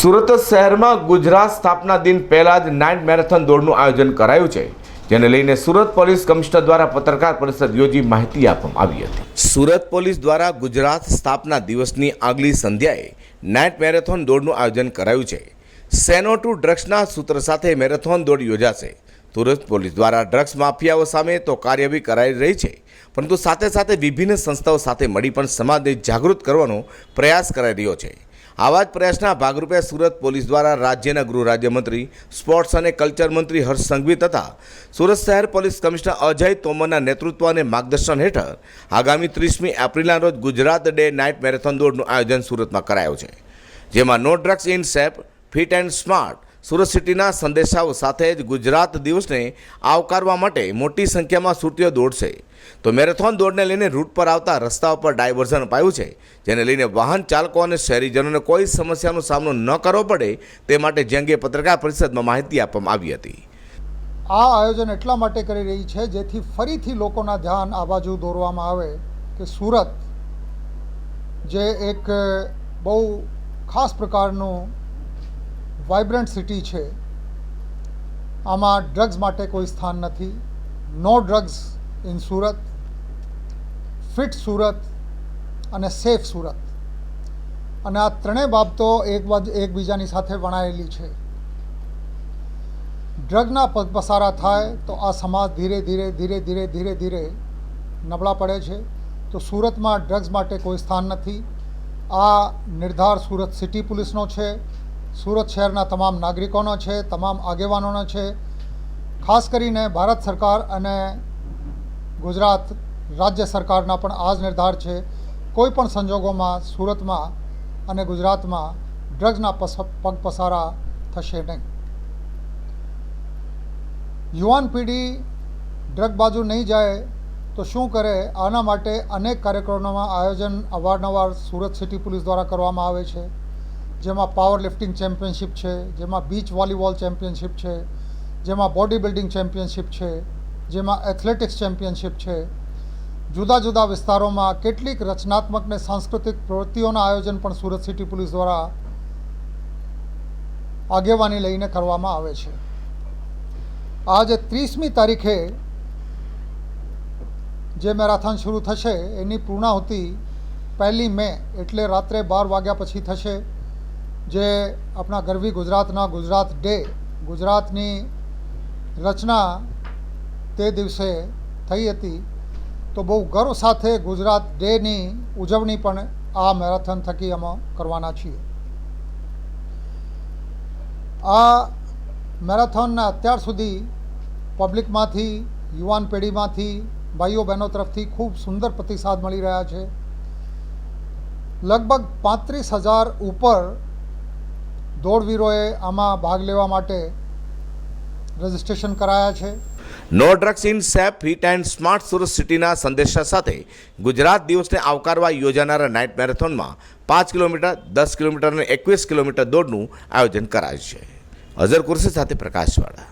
સુરત શહેરમાં ગુજરાત સ્થાપના દિન પહેલા જ નાઇટ મેરેથોન દોડનું આયોજન કરાયું છે, જેને લઈને સુરત પોલીસ કમિશનર દ્વારા પત્રકાર પરિષદ યોજી માહિતી આપવામાં આવી હતી. સુરત પોલીસ દ્વારા ગુજરાત સ્થાપના દિવસની આગલી સંધ્યાએ નાઇટ મેરેથોન દોડનું આયોજન કરાયું છે. સેનો ટુ ડ્રગ્સના સૂત્ર સાથે મેરેથોન દોડ યોજાશે. સુરત પોલીસ દ્વારા ડ્રગ્સ માફિયાઓ સામે તો કાર્યવાહી કરાઈ રહી છે, પરંતુ સાથે સાથે વિભિન્ન સંસ્થાઓ સાથે મળી પણ સમાજને જાગૃત કરવાનો પ્રયાસ કરાઈ રહ્યો છે. આવા જ પ્રયાસના ભાગરૂપે સુરત પોલીસ દ્વારા રાજ્યના ગૃહ રાજ્યમંત્રી, સ્પોર્ટ્સ અને કલ્ચર મંત્રી હર્ષ સંઘવી તથા સુરત શહેર પોલીસ કમિશનર અજય તોમરના નેતૃત્વ અને માર્ગદર્શન હેઠળ આગામી ત્રીસમી એપ્રિલના રોજ ગુજરાત ડે નાઇટ મેરેથોન દોડનું આયોજન સુરતમાં કરાયું છે. જેમાં no drugs in safe, fit and smart Surat સિટીના સંદેશાઓ સાથે જ ગુજરાત દિવસને આવકારવા માટે મોટી સંખ્યામાં સુરતીઓ દોડશે. તો મેરેથોન દોડને લઈને રૂટ પર આવતા રસ્તા ઉપર ડાયવર્ઝન અપાયું છે, જેને લઈને વાહન ચાલકો અને શહેરીજનોને કોઈ સમસ્યાનો સામનો ન કરવો પડે તે માટે જે પત્રકાર પરિષદમાં માહિતી આપવામાં આવી હતી. આ આયોજન એટલા માટે કરી રહી છે, જેથી ફરીથી લોકોના ધ્યાન આ બાજુ દોરવામાં આવે કે સુરત, જે એક બહુ ખાસ પ્રકારનું વાઇબ્રન્ટ સિટી છે, આમાં ડ્રગ્સ માટે કોઈ સ્થાન નથી, no drugs in Surat, fit Surat અને સેફ સુરત. અને આ ત્રણેય બાબતો એક બાજુ એકબીજાની સાથે વણાયેલી છે. ડ્રગના પગપસારા થાય તો આ સમાજ ધીરે ધીરે ધીરે ધીરે ધીરે ધીરે નબળા પડે છે. તો સુરતમાં ડ્રગ્સ માટે કોઈ સ્થાન નથી. આ નિર્ધાર સુરત સિટી પોલીસનો છે. સુરત શહેરના તમામ નાગરિકોનો છે, તમામ આગેવાનોનો છે. ખાસ કરીને ભારત સરકાર અને ગુજરાત રાજ્ય સરકારના પણ આ જ નિર્ધાર છે. કોઈ પણ સંજોગોમાં સુરતમાં અને ગુજરાતમાં ડ્રગ્સના પસ પગપસારા થશે નહીં. યુવાન પેઢી ડ્રગ બાજુ નહીં જાય તો શું કરે? આના માટે અનેક કાર્યક્રમોમાં આયોજન અવારનવાર સુરત સિટી પોલીસ દ્વારા કરવામાં આવે છે. જેમાં પાવર લિફ્ટિંગ ચેમ્પિયનશિપ છે, જેમાં બીચ વોલીબોલ ચેમ્પિયનશિપ છે, જેમાં બોડી બિલ્ડિંગ ચેમ્પિયનશિપ છે. જેમાં એથ્લેટિક્સ ચેમ્પિયનશિપ છે. જુદા જુદા વિસ્તારોમાં કેટલીક રચનાત્મક ને સાંસ્કૃતિક પ્રવૃત્તિઓના આયોજન પણ સુરત સિટી પોલીસ દ્વારા આગેવાની લઈને કરવામાં આવે છે. આજે ત્રીસમી તારીખે જે મેરાથોન શરૂ થશે, એની પૂર્ણાહુતિ પહેલી મે એટલે રાત્રે બાર વાગ્યા પછી થશે, જે આપણા ગરવી ગુજરાતના ગુજરાત ડે ગુજરાતની રચના તે દિવસે થઈ હતી, તો બહુ ગર્વ સાથે ગુજરાત ડેની ઉજવણી પણ આ મેરેથોન થકી અમે કરવાના છીએ. આ મેરેથોનના અત્યાર સુધી પબ્લિકમાંથી, યુવાન પેઢીમાંથી, ભાઈઓ બહેનો તરફથી ખૂબ સુંદર પ્રતિસાદ મળી રહ્યા છે. લગભગ પાંત્રીસ હજાર ઉપર દોડવીરોએ આમાં ભાગ લેવા માટે રજિસ્ટ્રેશન કરાયા છે. No drugs in safe, fit and smart Surat સિટીના સંદેશા સાથે ગુજરાત દિવસને આવકારવા યોજાનારા નાઇટ મેરેથોનમાં પાંચ કિલોમીટર, દસ કિલોમીટર અને એકવીસ કિલોમીટર દોડનું આયોજન કરાયું છે. અઝર કુરશી સાથે પ્રકાશવાળા.